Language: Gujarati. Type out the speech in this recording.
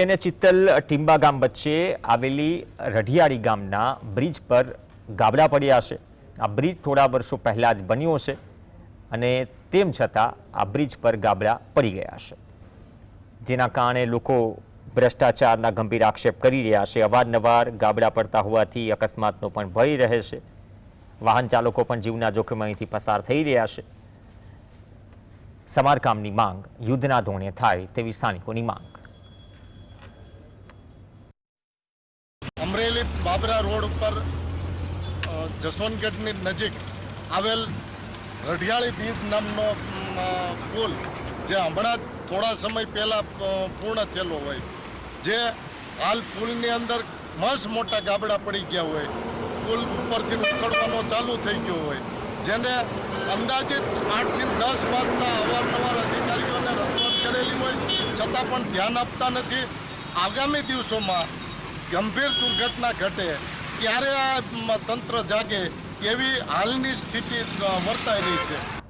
અને ચિત્તલ ટીંબા ગામ વચ્ચે આવેલી રઢિયાળી ગામના બ્રિજ પર ગાબડા પડ્યા છે આ બ્રિજ થોડા વર્ષો પહેલાં જ બન્યો છે અને તેમ છતાં આ બ્રિજ પર ગાબડા પડી ગયા છે જેના કારણે લોકો ભ્રષ્ટાચારના ગંભીર આક્ષેપ કરી રહ્યા છે અવારનવાર ગાબડા પડતા હોવાથી અકસ્માતનો પણ ભય રહે છે. વાહન ચાલકો પણ જીવના જોખમ અહીંથી પસાર થઈ રહ્યા છે. સમારકામની માંગ યુદ્ધના ધોરણે થાય તેવી સ્થાનિકોની માંગ. અમરેલી બાબરા રોડ ઉપર જસવંતગઢની નજીક આવેલ રઢિયાળી બીજ નામનો પુલ, જે હમણાં થોડા સમય પહેલાં પૂર્ણ થયેલો હોય, જે હાલ પુલની અંદર મસ્ત મોટા ગાબડા પડી ગયા હોય, પુલ ઉપરથી ઉખડવાનો ચાલુ થઈ ગયો હોય, જેને અંદાજિત આઠથી દસ વાગતા અવારનવાર અધિકારીઓને રજૂઆત કરેલી હોય, છતાં પણ ધ્યાન આપતા નથી. આગામી દિવસોમાં ગંભીર દુર્ઘટના ઘટે ત્યારે આ તંત્ર જાગે એવી હાલની સ્થિતિ વર્તાઈ રહી છે.